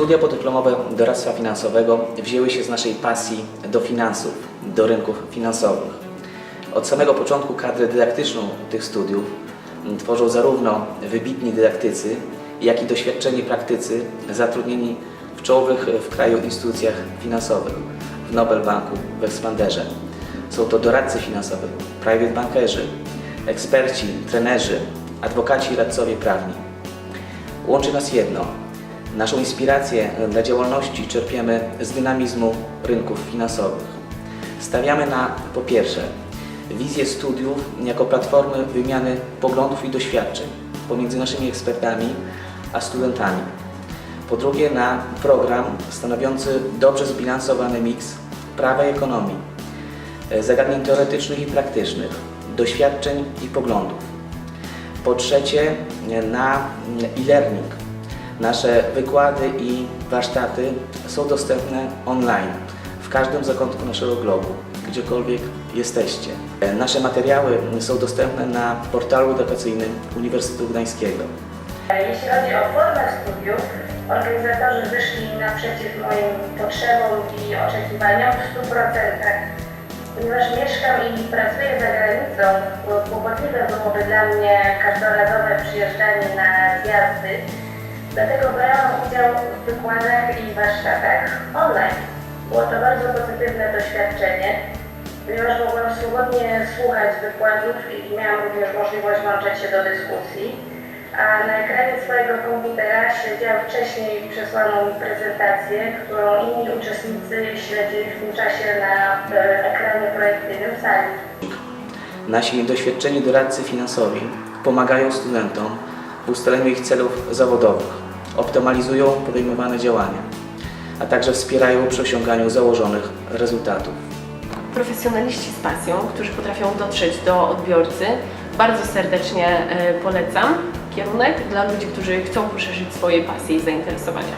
Studia podyplomowe doradztwa finansowego wzięły się z naszej pasji do finansów, do rynków finansowych. Od samego początku kadrę dydaktyczną tych studiów tworzą zarówno wybitni dydaktycy, jak i doświadczeni praktycy zatrudnieni w czołowych w kraju instytucjach finansowych, w Nobel Banku, w Expanderze. Są to doradcy finansowi, private bankerzy, eksperci, trenerzy, adwokaci i radcowie prawni. Łączy nas jedno. Naszą inspirację dla działalności czerpiemy z dynamizmu rynków finansowych. Stawiamy na, po pierwsze, wizję studiów jako platformy wymiany poglądów i doświadczeń pomiędzy naszymi ekspertami a studentami. Po drugie, na program stanowiący dobrze zbilansowany miks prawa i ekonomii, e, zagadnień teoretycznych i praktycznych, doświadczeń i poglądów. Po trzecie, na mm, e-learning. Nasze wykłady i warsztaty są dostępne online w każdym zakątku naszego globu, gdziekolwiek jesteście. Nasze materiały są dostępne na portalu edukacyjnym Uniwersytetu Gdańskiego. Jeśli chodzi o formę studiów, organizatorzy wyszli naprzeciw moim potrzebom i oczekiwaniom w 100%. Ponieważ mieszkam i pracuję za granicą, kłopotliwe byłoby dla mnie każdorazowe przyjeżdżanie na zjazdy. Dlatego brałam udział w wykładach i warsztatach online. Było to bardzo pozytywne doświadczenie, ponieważ mogłam swobodnie słuchać wykładów i miałam również możliwość włączać się do dyskusji a na ekranie swojego komputera śledziłam wcześniej przesłaną prezentację, którą inni uczestnicy śledzili w tym czasie na e, ekranie projekcyjnym sali. Nasi doświadczeni doradcy finansowi pomagają studentom w ustaleniu ich celów zawodowych, optymalizują podejmowane działania, a także wspierają przy osiąganiu założonych rezultatów. profesjonaliści z pasją, którzy potrafią dotrzeć do odbiorcy. Bardzo serdecznie e, polecam kierunek dla ludzi, którzy chcą poszerzyć swoje pasje i zainteresowania.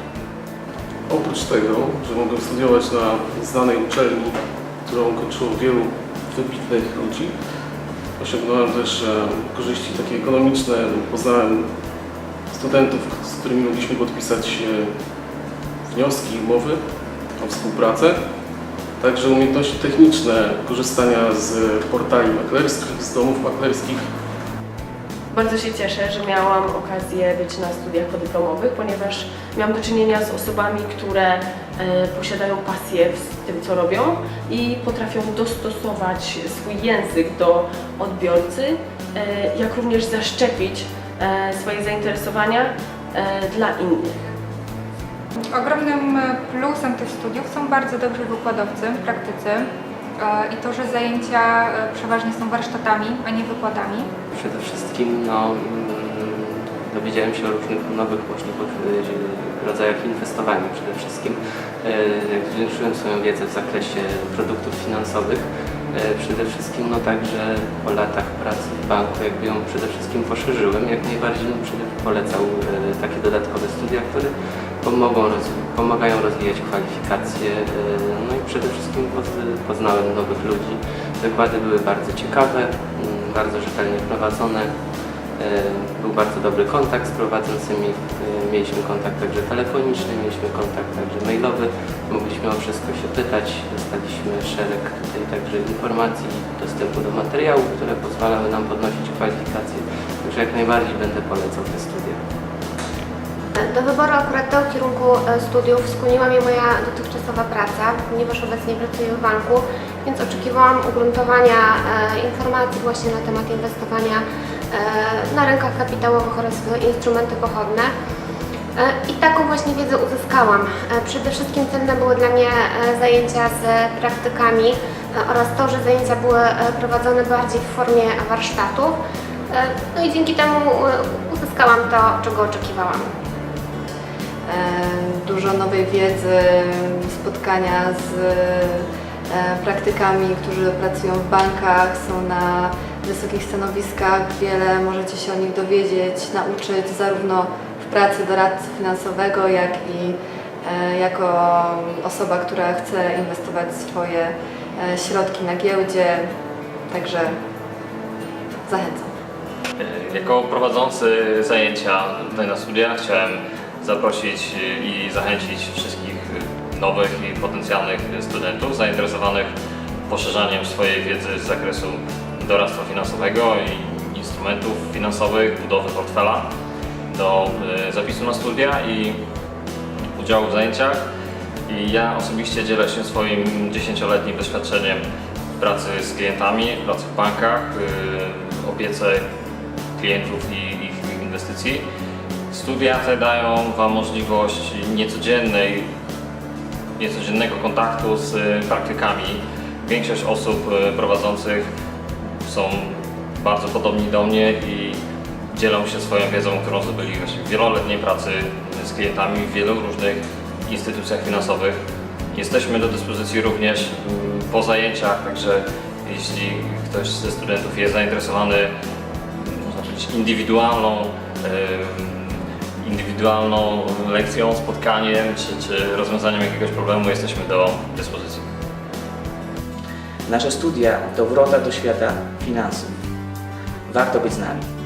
Oprócz tego, że mogłem studiować na znanej uczelni, którą kończyło wielu wybitnych ludzi, osiągnąłem też e, korzyści takie ekonomiczne. Poznałem studentów, z którymi mogliśmy podpisać e, wnioski, umowy o współpracę. Także umiejętności techniczne korzystania z portali maklerskich, z domów maklerskich, Bardzo się cieszę, że miałam okazję być na studiach podyplomowych, ponieważ miałam do czynienia z osobami, które posiadają pasję w tym, co robią i potrafią dostosować swój język do odbiorcy, e, jak również zaszczepić e, swoje zainteresowania e, dla innych. Ogromnym plusem tych studiów są bardzo dobrzy wykładowcy, praktycy e, i to, że zajęcia e, przeważnie są warsztatami, a nie wykładami. Przede wszystkim no, dowiedziałem się o różnych nowych możliwych y, rodzajach inwestowania. Przede wszystkim jak zwiększyłem swoją wiedzę w zakresie produktów finansowych. y, Przede wszystkim no także po latach pracy w banku jakby ją przede wszystkim poszerzyłem. Jak najbardziej przede polecał takie dodatkowe studia, które pomogą, pomagają rozwijać kwalifikacje. No i przede wszystkim poz- poznałem nowych ludzi. Wykłady były bardzo ciekawe, bardzo rzetelnie prowadzone. E, Był bardzo dobry kontakt z prowadzącymi. E, Mieliśmy kontakt także telefoniczny, mieliśmy kontakt także mailowy. Mogliśmy o wszystko się pytać. Dostaliśmy szereg tutaj także informacji, dostępu do materiałów, które pozwalały nam podnosić kwalifikacje. Także jak najbardziej będę polecał te studia. Do wyboru akurat tego kierunku e, studiów skłoniła mnie moja dotychczasowa praca, ponieważ obecnie pracuję w banku, więc oczekiwałam ugruntowania informacji właśnie na temat inwestowania na rynkach kapitałowych oraz instrumenty pochodne. E, I taką właśnie wiedzę uzyskałam. E, Przede wszystkim cenne były dla mnie e, zajęcia z praktykami e, oraz to, że zajęcia były e, prowadzone bardziej w formie warsztatów. E, No i dzięki temu e, uzyskałam to, czego oczekiwałam. e, dużo nowej wiedzy, spotkania z e, praktykami, którzy pracują w bankach, są na wysokich stanowiskach. Wiele możecie się o nich dowiedzieć, nauczyć zarówno w pracy doradcy finansowego, jak i e, jako osoba, która chce inwestować swoje e, środki na giełdzie. Także zachęcam. Jako prowadzący zajęcia tutaj na studiach chciałem zaprosić i zachęcić wszystkich nowych i potencjalnych studentów zainteresowanych poszerzaniem swojej wiedzy z zakresu doradztwa finansowego i instrumentów finansowych, budowy portfela do e, zapisu na studia i udziału w zajęciach. I ja osobiście dzielę się swoim 10-letnim doświadczeniem pracy z klientami, pracy w bankach, y, opiece klientów i ich inwestycji. Studia te dają Wam możliwość niecodziennej, niecodziennego kontaktu z praktykami. Większość osób y, prowadzących są bardzo podobni do mnie i dzielą się swoją wiedzą, którą zdobyli właśnie w wieloletniej pracy z klientami w wielu różnych instytucjach finansowych. Jesteśmy do dyspozycji również mm, po zajęciach, także jeśli ktoś ze studentów jest zainteresowany, indywidualną, indywidualną lekcją, spotkaniem czy, czy rozwiązaniem jakiegoś problemu, jesteśmy do dyspozycji. Nasze studia to wrota do świata finansów. Warto być z nami.